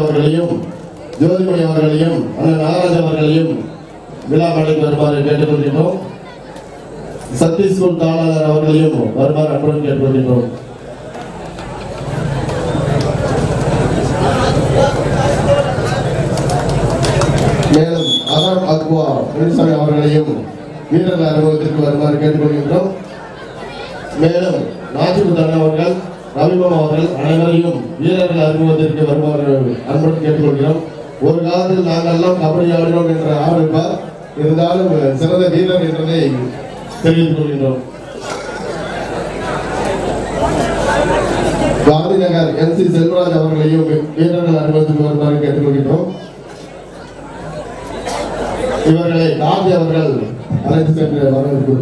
அவர்களையும் ஜோதிமணி அவர்களையும் அண்ணன் நாகராஜ் அவர்களையும் விழா மேடைக்கு வருமாறு கேட்டுக்கொள்கின்றோம். சத்தீஸ்கூர் தாளாளர் அவர்களையும் வருமாறு அன்புடன் கேட்டுக்கொள்கின்றோம். மேலும் அகர் அக்வா முனிசாமி அவர்களையும் வீரர் அனுபவத்திற்கு வருமாறு கேட்டுக்கொள்கின்றோம். மேலும் நாஜிபு தன் அவர்கள் ரவிபாபு அவர்கள் அனைவரையும் வீரர்கள் அறிமுகத்திற்கு வருபவர்கள் அன்புடன் கேட்டுக்கொள்கிறோம். ஒரு காலத்தில் நாங்கள்லாம் கபடி ஆடினோம் என்ற ஆரம்பிப்பார் இருந்தாலும் சிறந்த வீரர் என்றதை தெரிவித்துக் கொள்கின்றோம். காந்தி நகர் என் சி செல்வராஜ் அவர்களையும் வீரர்கள் அறிமுகத்திற்கு வருமாறு கேட்டுக்கொள்கின்றோம். இவர்களை காந்தி அவர்கள் அழைத்து சென்று வரவேற்பு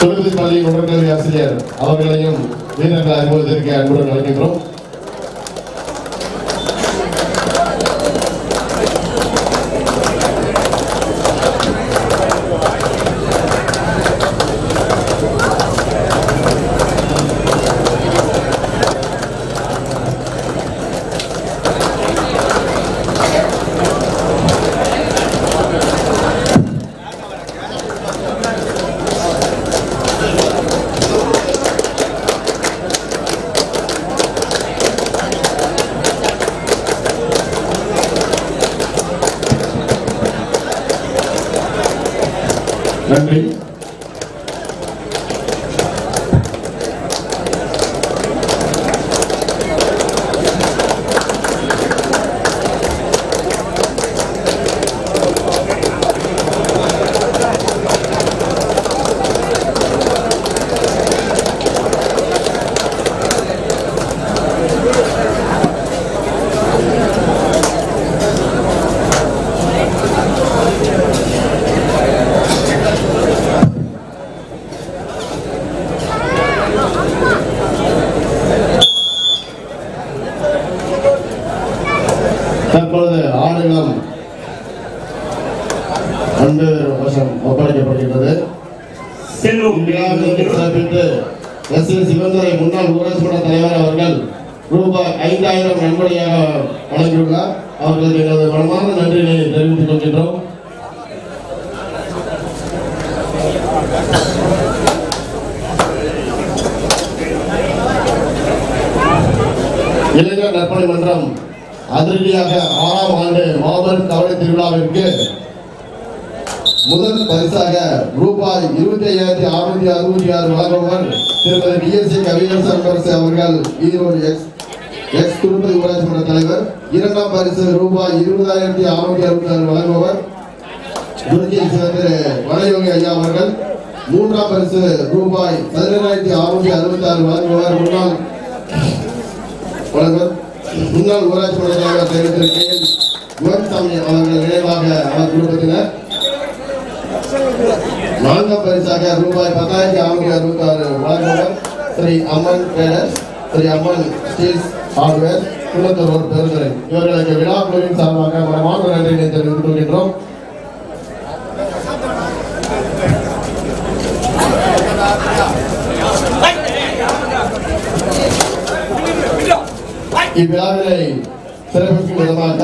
தொழில் பள்ளி உடற்கல்வி ஆசிரியர் அவர்களையும் வீரர்கள் அறிமுகத்திற்கு அன்புடன் அழைக்கின்றோம். நன்றி தற்பொழுது ஆடுகளம் அன்பு வசம் ஒப்படைக்கப்படுகின்றது செல்வம் இவ்விழாவிற்கு சிறப்பித்து எஸ் எஸ் சிவந்துரை முன்னாள் ஊராட்சி மன்ற தலைவர் அவர்கள் ரூபாய் ஐந்தாயிரம் நன்கொடையாக வழங்கியுள்ளார் அவர்களுக்கு எங்களது நன்றிகளை தெரிவித்துக் கொள்கின்றோம் இளைஞர் நற்பணி மன்றம் அதிரடியாக ஆறாம் ஆண்டு மாபெரும் கவலை திருவிழாவிற்கு முதல் பரிசாக ரூபாய் இருபத்தி ஐயாயிரத்தி அறுநூத்தி அறுபத்தி ஆறு வழங்குவர் திருமதி பிஎஸ்சி கவியரசு அன்பரசு அவர்கள் ஈரோடு எக்ஸ் எஸ் திருப்பதி ஊராட்சி மன்ற தலைவர் இரண்டாம் பரிசு ரூபாய் இருபதாயிரத்தி அறுநூத்தி அறுபத்தி ஆறு வழங்குவர் துர்கி சேர்ந்த வனயோகி ஐயா அவர்கள். மூன்றாம் பரிசு ரூபாய் பதினேழாயிரத்தி அறுநூத்தி அறுபத்தி ஆறு வழங்குவர் முன்னாள் வழங்குவர் முன்னாள் ஊராட்சி மன்ற தலைவர் தலைவர் கே எல் குவன்சாமி அவர்கள் நினைவாக அவர் குடும்பத்தினர். நான்காம் பரிசாக ரூபாய் பத்தாயிரத்தி அறுநூத்தி அறுபத்தி ஆறு வழங்குவர் ஸ்ரீ அமன் பேரஸ் ஸ்ரீ அமன் ஸ்டீல்ஸ் ஹார்ட்வேர் குளத்தூர் பெருந்துறை இவர்களுக்கு விழா குழுவின் சார்பாக மனமார்ந்த நன்றியினை தெரிவித்துக் கொள்கின்றோம். இவ்விழாவினை சிறப்பிக்கும் விதமாக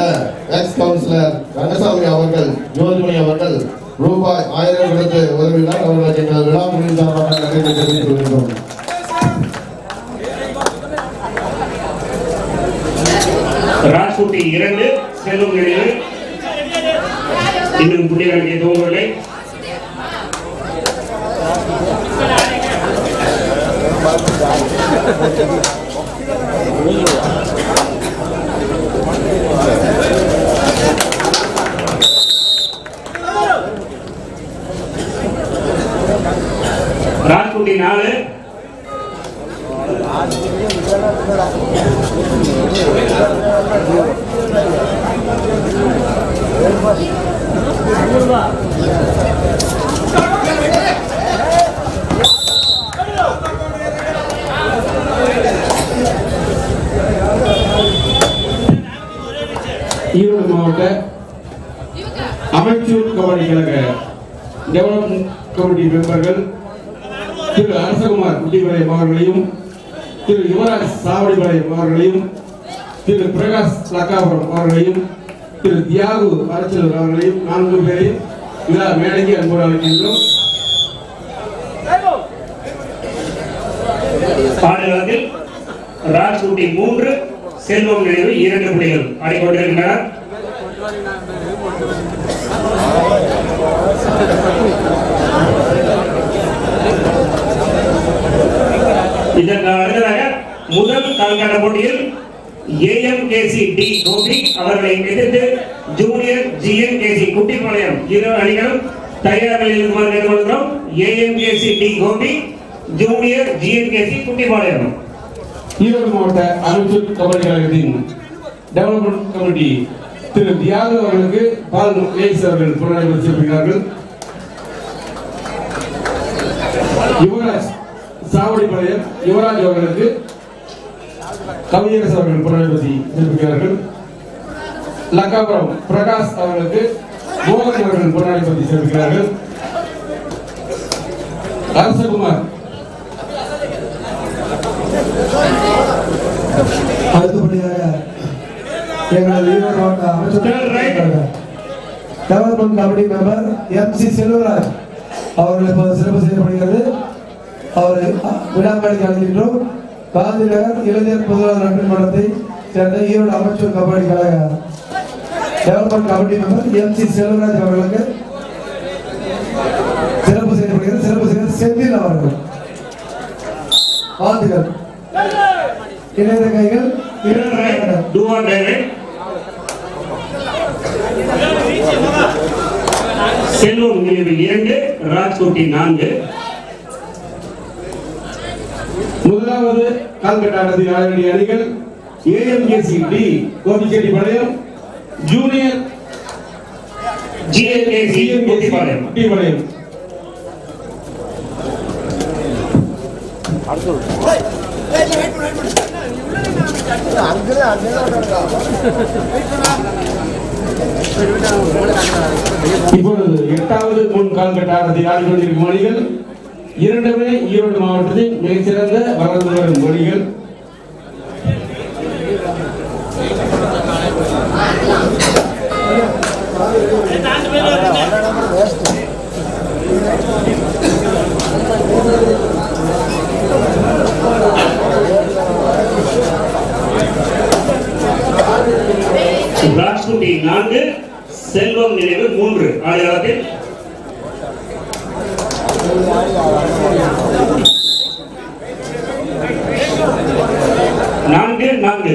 எக்ஸ் கவுன்சிலர் ரங்கசாமி அவர்கள் ஜோதிமணி அவர்கள் ரூபாய் ஆயிரம் கொடுத்து உதவினால் அவர்களுக்கு எங்கள் விழா குழுவின் நன்றி தெரிவித்துக் கொள்கின்றோம். ராஜ்கோட்டை இரண்டு செல்லும் நினைவு இன்னும் புள்ளிகளுக்கு துவங்கவில்லை ராஜ்கோட்டை நாலு ஈரோடு மாவட்ட அமைச்சூர் கபடி கழக டெவலப்மெண்ட் கமிட்டி மெம்பர்கள் திரு அரசகுமார் குட்டிபாளையம் அவர்களையும் திரு யுவராஜ் சாவடிபாளையம் அவர்களையும் திரு பிரகாஷ் லக்காபுரம் அவர்களையும் திரு தியாகு அரசலர் அவர்களையும் நான்கு பேரையும் விழா மேடைக்கு அன்போடு அழைக்கின்றோம். ஆடுகளத்தில் ராஜ்குட்டி மூன்று செல்வம் நினைவு இரண்டு புள்ளிகள் ஆடிக்கொண்டிருக்கின்றனர் இதற்கு முதல் கால்கட்ட போட்டியில் ஏஎம்கேசி டி கோபி அவர்களை எதிர்த்து ஜூனியர் ஜிஎம்கேசி குட்டிப்பாளையம் இரு அணிகள் தயாரில் இருக்குமாறு கேட்டுக்கொள்கிறோம். AMKC T Gobi junior GMKC Kuttipalayam. Erode மாவட்ட அமைச்சர் கபடி கழகத்தின் டெவலப்மெண்ட் கமிட்டி திரு தியாகு அவர்களுக்கு பால் ஏஸ் அவர்கள் புலனாய்வு செய்கிறார்கள். யுவராஜ் சாவடிப்பாளையம் யுவராஜ் அவர்களுக்கு கவியரசு அவர்கள் புலனாய்வு சிறப்பிக்கிறார்கள் லக்காபுரம் பிரகாஷ் அவர்களுக்கு மோகன் அவர்கள் புலனாய்வு சிறப்பிக்கிறார்கள் அரசகுமார் அடுத்தபடியாக எங்களது ஈரோடு மாவட்ட. Amateur development committee member M C Selvaraj அவர்கள் இப்போது சிறப்பு செய்யப்படுகிறது. அவர் விழாமேடைக்கு அழைக்கின்றோம். காந்தி நகர் இளைஞர் பொதுவாளர் நட்பு மன்றத்தை சேர்ந்த ஈரோடு அமைச்சர் கபடி கழக development committee member M C Selvaraj அவர்களுக்கு சிறப்பு செய்யப்படுகிறது. சிறப்பு செய்ய செந்தில் அவர்கள். வாழ்த்துக்கள் இணைந்த கைகள் செல்வம் நினைவு இரண்டு ராஜ்கோட்டி நான்கு. முதலாவது கால்கட்டாட்டத்தில் ஆட வேண்டிய அணிகள் AMKC T Gobichettipalayam junior GNKC Kuttipalayam Kuttipalayam. இப்பொழுது எட்டாவது முன் கால்கட்டாட்டத்தில் ஆடிக்கொண்டிருக்கும் அணிகள் இரண்டுமே ஈரோடு மாவட்டத்தின் மிகச்சிறந்த வளர்ந்து வரும் மொழிகள். ராஜ்குட்டி நான்கு செல்வம் நினைவு மூன்று. ஆடுகளத்தில் நான்கு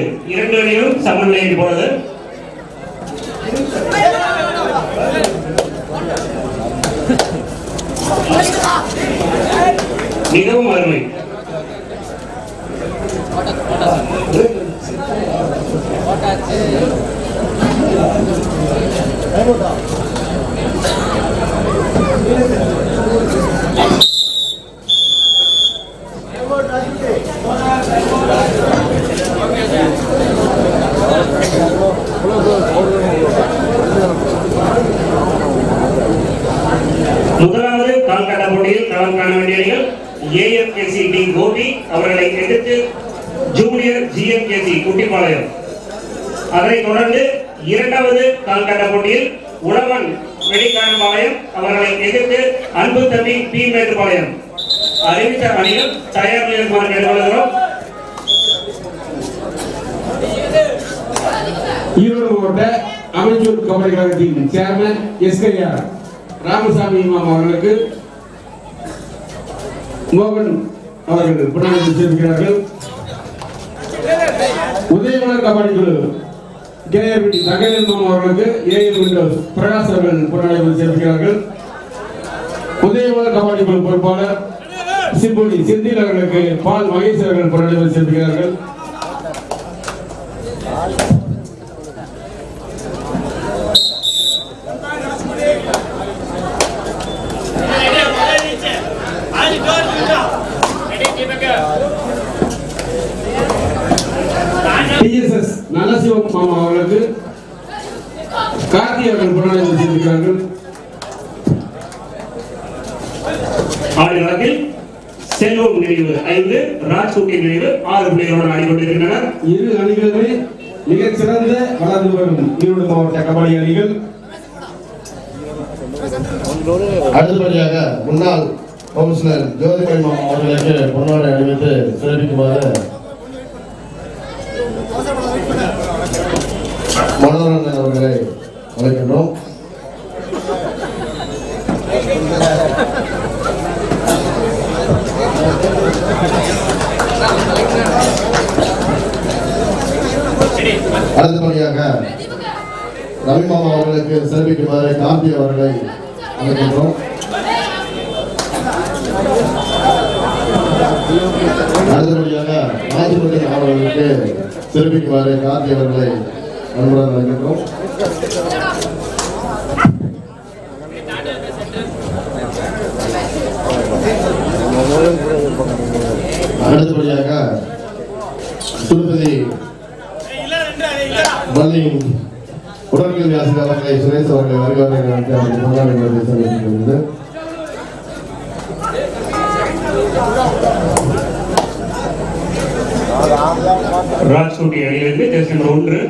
இரண்டு சமநிலையில் போனது. மிகவும் அருமை. முதலாவது கால்கட்ட போட்டியில் களம் காண வேண்டிய அணிகள் ஏஎம்கேசி டி கோபி அவர்களை எதிர்த்து ஜூனியர் ஜிஎம்கேசி குட்டிப்பாளையம் அதனைத் தொடர்ந்து இரண்டாவது கால்கட்ட போட்டியில் உழவன் வெளிக்காரம்பாளையம் அவர்களை எதிர்த்து அன்பு தம்பி பி மேட்டுப்பாளையம். அறிவித்த அணியில் தயார் நிலையமாக கேட்டுக்கொள்கிறோம் ஈரோடு மாவட்ட அமைச்சூர் கபடி கழகத்தின் சேர்மன் எஸ்கைஆர் ராமசாமி இமாம் அவர்களுக்கு மோகன் அவர்கள் புனரமைப்பு செய்திருக்கிறார்கள் கபடி குழு கேஆர்பி தகவல் அவர்களுக்கு ஏஎல் விண்டோஸ் பிரகாஷ் அவர்கள் புனரமைப்பு செய்திருக்கிறார்கள் உதயமலர் கபாடி குழு பொறுப்பாளர் சிம்பொனி செந்தில் அவர்களுக்கு பால் மகேஷ் அவர்கள் புனரமைப்பு செய்திருக்கிறார்கள் டிஎஸ்எஸ் நல்லசிவம் மாமா அவர்களுக்கு கார்த்தி அவர்கள் புலனாய்வு செய்திருக்கிறார்கள். ஆடுகளத்தில் செல்வம் நினைவு ஐந்து ராஜ்கோட்டை நினைவு ஆறு புள்ளிகளுடன் ஆடிக்கொண்டிருக்கின்றனர். இரு அணிகளுமே மிகச் சிறந்த வளர்ந்து வரும் ஈரோடு மாவட்ட கபடி அணிகள். அடுத்தபடியாக முன்னாள் கவுன்சிலர் ஜோதிமணி மாமா அவர்களுக்கு பொன்னாடை அணிவித்து சிறப்பிக்குமாறு மனோரஞ்சன் அவர்களை அழைக்கின்றோம். அடுத்தபடியாக ரவி மாமா அவர்களுக்கு சிறப்பிக்குமாறு காந்தி அவர்களை அழைக்கின்றோம். அடுத்தபடியாக ராஜபதி அவர்களுக்கு சிறப்பிக்குமாறு காந்தி அவர்களை அன்புடன் அழைக்கின்றோம் அடுத்தபடியாக திருப்பதி பள்ளியின் உடற்கல்வி ஆசிரியர் அவர்களை சுரேஷ் அவர்களை வருகிறார்கள் என்று அவர்கள் கொண்டாடி தெரிவித்துள்ளது அணியிலிருந்து ஜெர்சி ஒன்று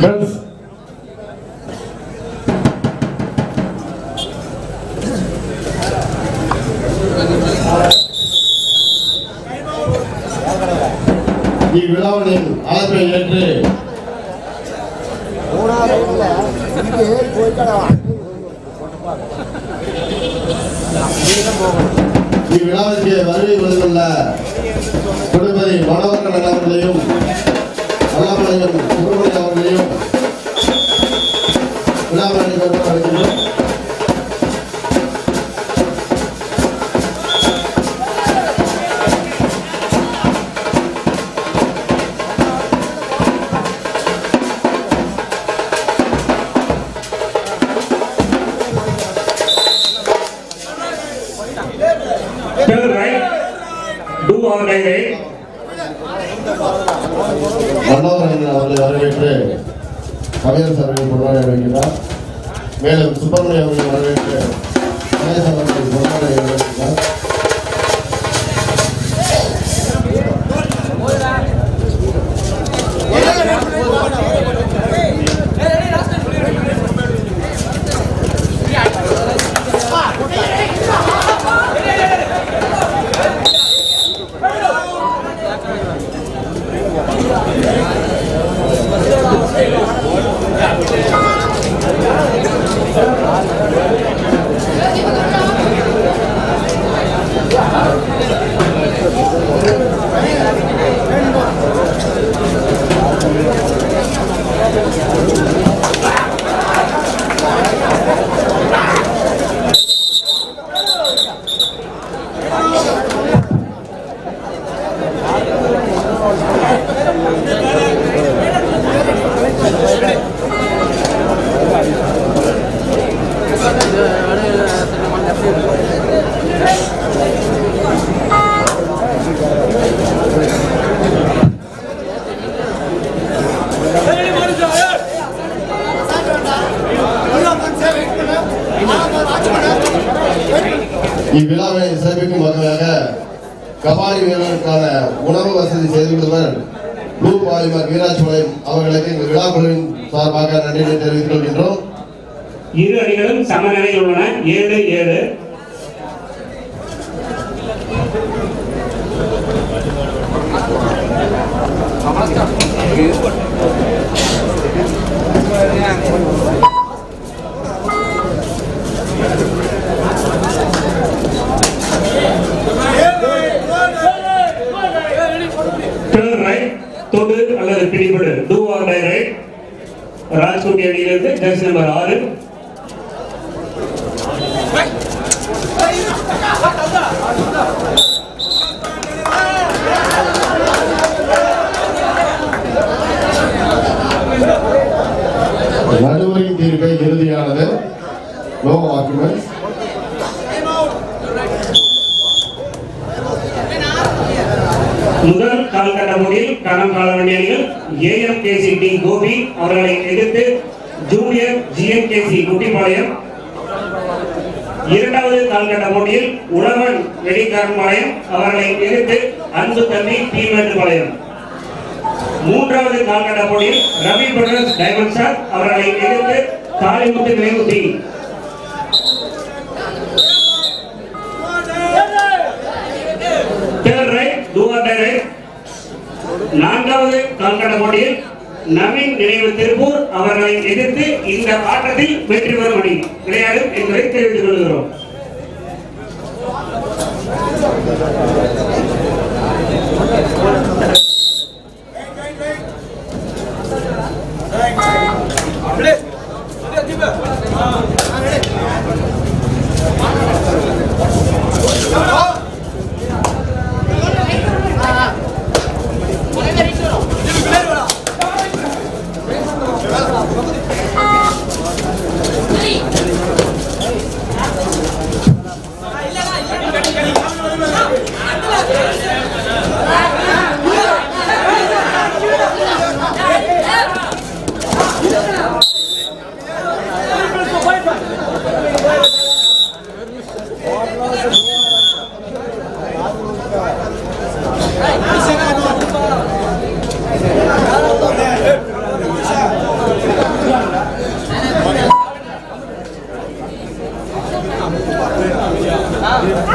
Girls, இவ்விழாவின் அழைப்பை ஏற்று. இவ்விழாவிற்கு வருகை வந்துள்ள திருமதி மனோகரன் அவர்களையும் அல்லாமலையும் சுப்பிரமணியம் அவர்களையும் விழாவிற்கு வருகிறோம் இவ்விழாவை சிறப்பிக்கும் வகையாக கபாடி வீரர்களுக்கான உணவு வசதி செய்து கொடுத்தவர் ப்ளூ பாலிமர் வீராட்சிபாளையம் அவர்களுக்கு இந்த விழா குழுவின் சார்பாக நன்றியை தெரிவித்துக் கொள்கின்றோம். இரு அணிகளும் சமநிலையில் உள்ளன. ஏழு ஏழு. Turn தொடு அல்லது பிடிபடு டூ ஆர் டை ரைட் ராஜ்கோட்டை அணியிலிருந்து ஜெர்சி நம்பர் ஆறு நடுவரின் தீர்ப்பை இறுதியானது No arguments. முதல் கால்கட்ட போட்டியில் களம் காண வேண்டிய அணிகள் ஏஎம்கேசி டி கோபி அவர்களை எதிர்த்து ஜூனியர் ஜிஎம்கேசி குட்டிப்பாளையம் இரண்டாவது கால்கட்ட போட்டியில் உழவன் வெடிக்காரன் வெடிக்காரன்பாளையம் அவர்களை எதிர்த்து அன்பு தம்பி பி மேட்டுப்பாளையம் மூன்றாவது கால்கட்ட போட்டியில் ரவி பிரதர்ஸ் டைமண்ட் சார். அவர்களை எதிர்த்து தாலிமுத்து நினைவுத்தி நான்காவது கால்கட்ட போட்டியில் நவீன் நினைவு திருப்பூர் அவர்களை எதிர்த்து இந்த ஆட்டத்தில் வெற்றி பெறும் அணி விளையாடும் என்பதை தெரிவித்துக் கொள்கிறோம். 아, 정말.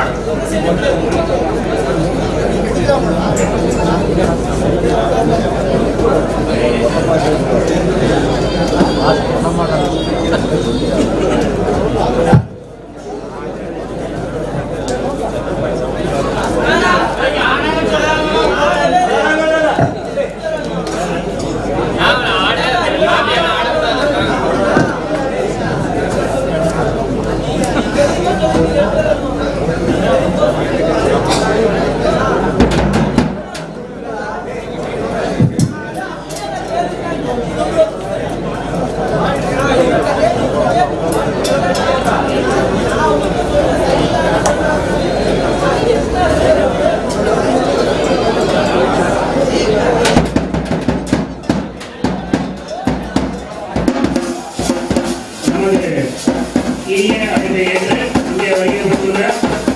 இல்லை அப்படின்னு ஏற்று இங்கே வருகிற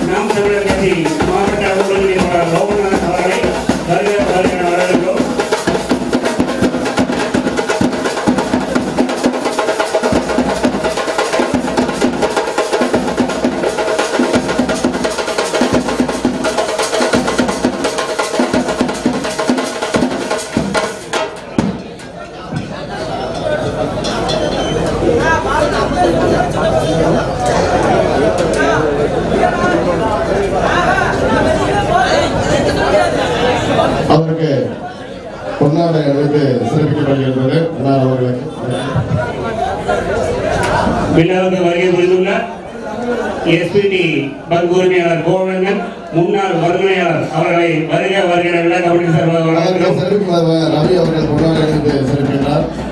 நாம் தமிழர் கட்சி. ரவி அவர்கள் பொன்னாடை அணிவித்து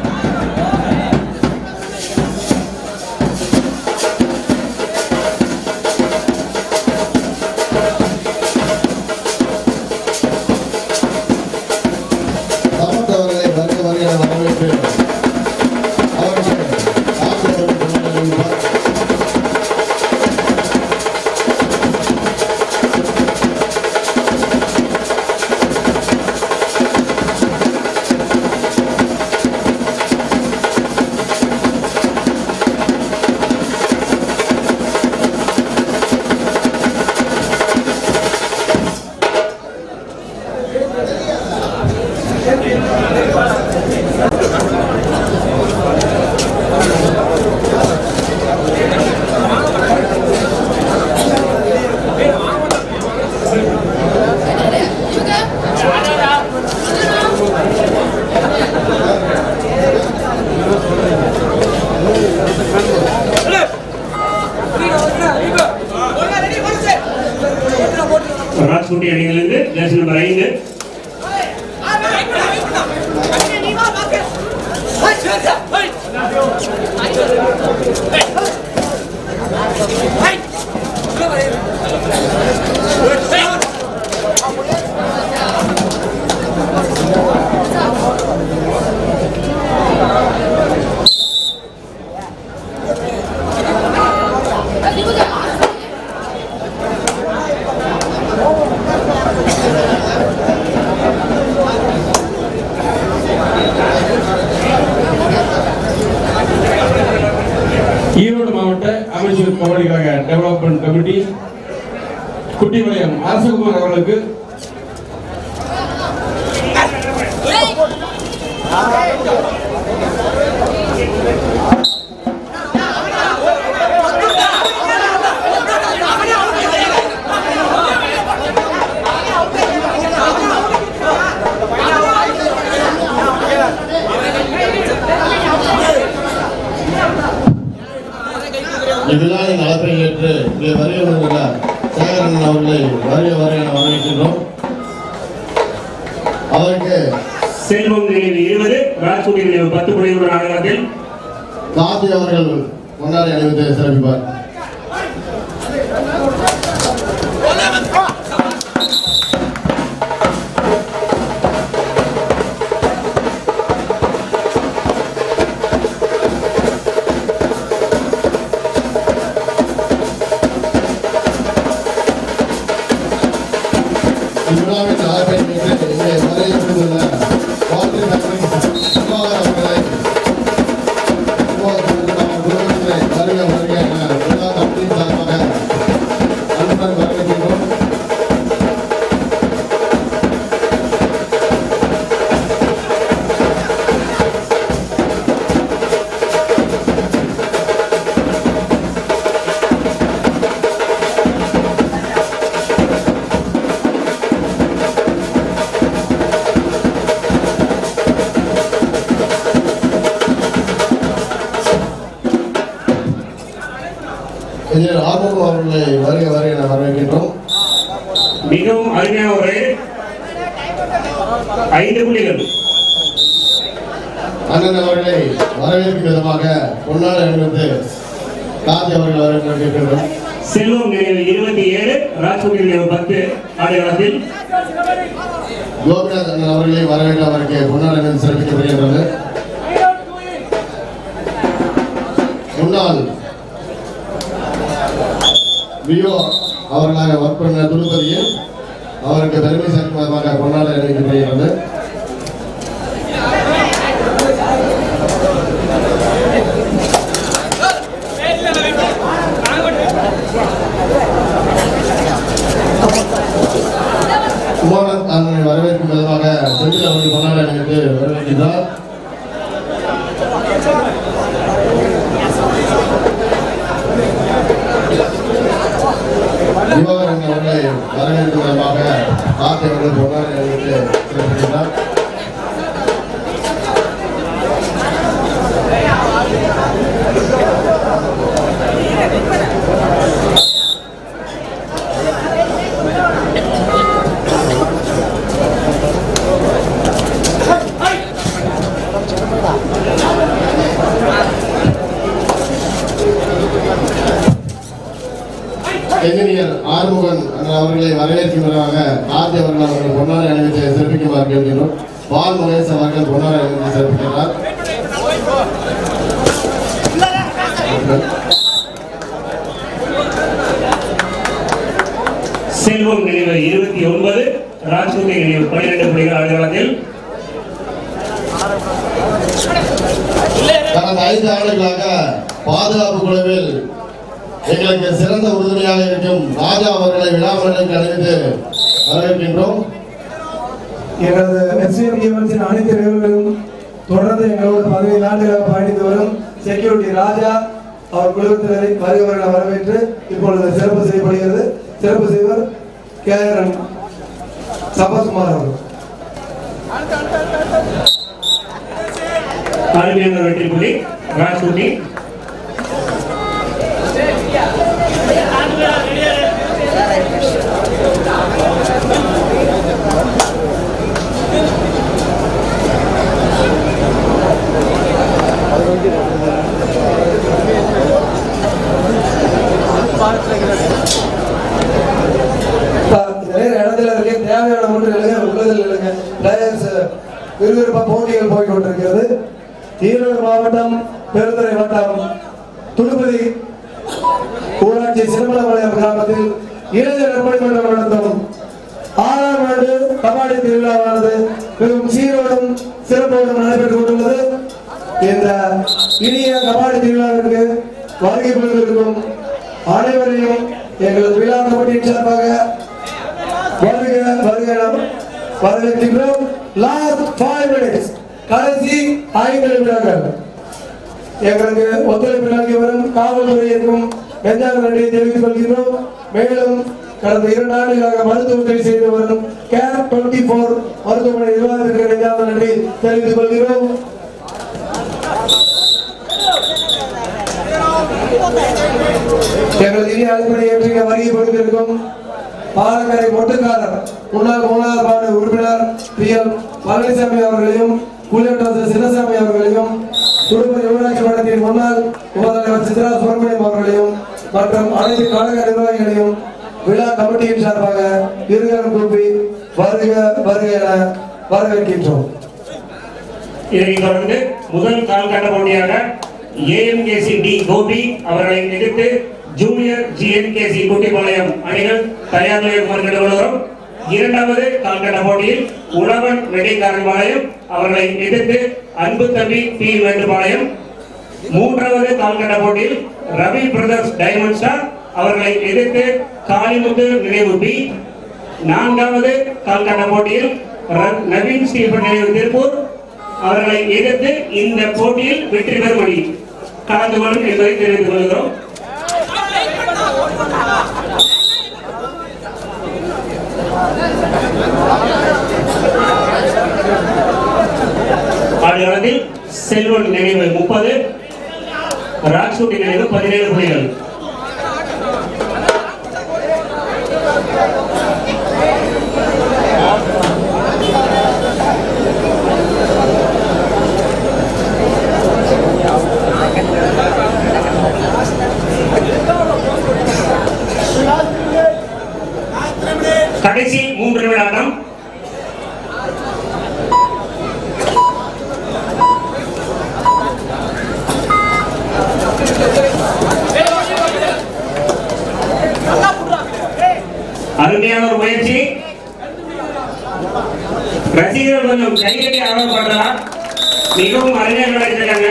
ஈரோடு மாவட்ட அமைச்சர் கபடி கழக டெவலப்மெண்ட் கமிட்டி குட்டிவளையம் அரசகுமார் அவர்களுக்கு இவ்விழாவின் அழைப்பை ஏற்று இங்கே வருகின்ற சேகரன் அவர்களை வருக வர என வரவேற்கின்றோம். அவருக்கு செல்வம் நினைவு இருபது ராஜ்குடி நினைவு பத்து புள்ளியுடன் ஆடுகளத்தில் காந்தி அவர்கள் கொண்டாடி அணிவித்து சிறப்பிப்பார். ஐந்து புள்ளிகள் அண்ணன் அவர்களை வரவேற்கும் விதமாக பொன்னாடை அணிவித்து காந்தி அவர்கள் வரவேற்கின்றோம். செல்வம் நினைவு இருபத்தி ஏழு ராஜ்குடி நினைவு பத்து ஆடுகளத்தில் கோபிநாத் அண்ணன் அவர்களை வரவேற்க அவருக்கு பொன்னாடை அணிவித்து சிறப்பிக்கப்படுகின்றது முன்னாள் வியோ அவர்களாக ஒர்க் பண்ண துருப்பதியும் அவருக்கு பெருமை சேர்க்கும் விதமாக பொன்னாடை அணிவிக்கப்படுகிறது குமாரன் அவர்களை வரவேற்கும் விதமாக செந்தில் அவர்கள் பொன்னாடை அணிவித்து வரவேற்கின்றார் திவாகரன் அவர்களை வரவேற்கும் விதமாக கார்த்தி அவர்கள் பொன்னாடை அணிவித்து சிறப்பிக்கின்றார் என்ஜினியர் ஆறுமுகன் அண்ணன் அவர்களை வரவேற்கும் விதமாக கார்த்தி அவர்கள் அவர்கள் பொன்னாடை அணிவித்து சிறப்பிக்குமாறு கேட்கிறோம் பால் மகேஷ் அவர்கள் பொன்னாடை அணிவித்து சிறப்பிக்கிறார் செல்வம் நினைவு இருபத்தி ஒன்பது ராஜ்குடி நினைவு பன்னிரண்டு புள்ளிகள் ஆடுகளத்தில் கடந்த ஐந்து ஆண்டுகளாக பாதுகாப்பு குழுவில் எங்களுக்கு சிறந்த உறுதுணையாக இருக்கும் ராஜா அவர்களை விழாமலுக்கு அணிவித்து வரவேற்கின்றோம். எங்களது எஸ்விஎம் ஈவென்ட்ஸின் அனைத்து நிகழ்வுகளும் தொடர்ந்து எங்களோடு பதினைந்து ஆண்டுகளாக பயணித்து வரும் செக்யூரிட்டி ராஜா அவர் குழுவினரை வருகிறவர்களை வரவேற்று இப்பொழுது சிறப்பு செய்யப்படுகிறது. சிறப்பு செய்வர் கேரன் சபத்குமார் அவர்கள். அருமையான வெற்றி புள்ளி. ராஜ்குடி இடத்துல தேவையான உள்ளதில் விறுவிறுப்பா போட்டிகள் போய் கொண்டிருக்கிறது. ஈரோடு மாவட்டம் பெருந்துறை வட்டம் துடுப்பதி ஊராட்சி சிறுமலபாளையம் கிராமத்தில் இளைஞர் நற்பணிமன்றம் நடத்தும் ஆறாம் ஆண்டு கபாடி திருவிழாவானது மிகவும் சீரோடும் சிறப்போடும் நடைபெற்றுக் கொண்டுள்ளது. இந்த இனிய கபாடி திருவிழாவிற்கு வருகை புரிந்திருக்கும் அனைவரையும் எங்களது விழா கமிட்டியின் சார்பாக வருக வருக என வரவேற்கின்றோம். லாஸ்ட் ஃபைவ் மினிட்ஸ் கடைசி ஐந்து நிமிடங்கள். எங்களுக்கு ஒத்துழைப்பு நல்கி வரும் காவல்துறையிற்கும் நெஞ்சாக நன்றியை தெரிவித்துக் கொள்கின்றோம். மேலும் கடந்த இரண்டு ஆண்டுகளாக மருத்துவ உதவி செய்து வரும் கேர் டுவெண்ட்டி போர் மருத்துவமனை நிர்வாகத்திற்கு நெஞ்சாக நன்றி தெரிவித்துக் கொள்கிறோம். எங்களது இனிய அழைப்பினை ஏற்றிய வருகை கொடுத்திருக்கும் பாலக்கரை ஒட்டுக்காரர் முன்னாள் மூணாவது பாடு உறுப்பினர் பி எம் பழனிசாமி அவர்களையும் கூலியற்ற சின்னசாமி அவர்களையும் திருப்பதி ஊராட்சி மன்றத்தின் முன்னாள் உபதலைவர் சித்ரா சுப்பிரமணியம் அவர்களையும் மற்றும் அனைத்து கழக நிர்வாகிகளையும் விழா கமிட்டியின் சார்பாக இருகரம் கூப்பி வருக வருக என வரவேற்கின்றோம். இதை தொடர்ந்து முதல் கால்கட்ட போட்டியாக ஏஎம்கேசி டி கோபி அவர்களை எதிர்த்து ஜூனியர் ஜிஎன்கேசி குட்டிபாளையம் அணிகள் தயார் நிலையம் கொள்கிறோம் இரண்டாவது கால்கட்ட போட்டியில் உழவன் வெடிக்காரன்பாளையம் அவர்களை எதிர்த்து அன்பு தம்பி பி வேண்டுபாளையம். மூன்றாவது கால்கட்ட போட்டியில் ரவி பிரதர்ஸ் டைமண்ட் ஸ்டார் அவர்களை எதிர்த்து காளிமுத்து நினைவு பி. நான்காவது கால்கட்ட போட்டியில் நவீன் ஸ்டீபன் நினைவு திருப்பூர் அவர்களை எதிர்த்து இந்த போட்டியில் வெற்றி பெறும் கலந்து கொள்ளும் என்பதை தெரிந்து கொள்கிறோம் ஆடுகளத்தில் செல்வன் நினைவு முப்பது ராஜ்குட்டி நினைவு பதினேழு புள்ளிகள். கடைசி மூன்று நிமிடம். ஆட்டம் ஒரு முயற்சி. ரசிகர்கள் கொஞ்சம் கைகட்டி ஆர்வம் பண்றா. மிகவும் அருமையாக நடக்கிறாங்க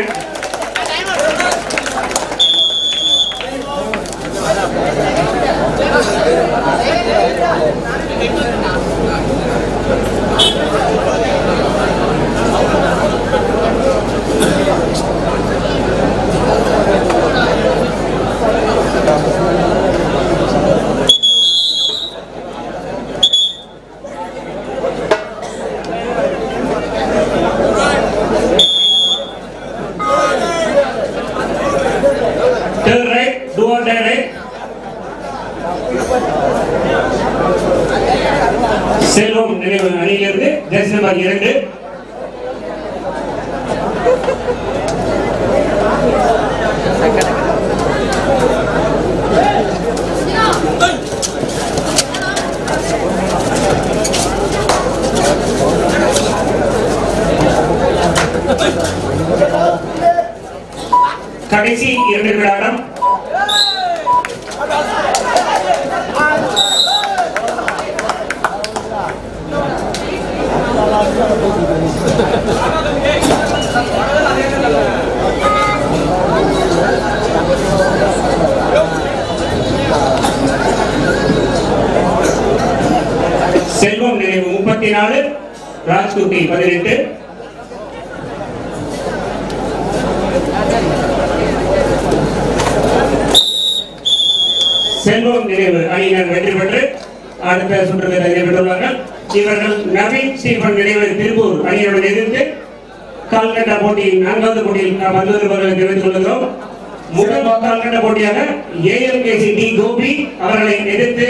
Turn right, do or die right. செல்வம் நினைவு அணியிலிருந்து ஜெர்சி நம்பர் இரண்டு கடைசி இரண்டு விடாடம் செல்வம் நினைவு முப்பத்தி நாலு ராஜ்குட்டி பதினெட்டு செல்வம் நினைவு அணியினர் வெற்றி பெற்று அடுத்த சுற்றுக்கு தகுதி பெற்றுள்ளார்கள் இவர்கள் நவீன் ஸ்டீபன் நினைவு திருப்பூர் அணியுடன் எதிர்த்து கால்கட்டா போட்டி நான்காவது போட்டியில் நாம் வந்து தெரிவித்துக் கொள்கிறோம் முதல் கால்கட்ட போட்டியாக ஏஎல்கேசி டி கோபி அவர்களை எதிர்த்து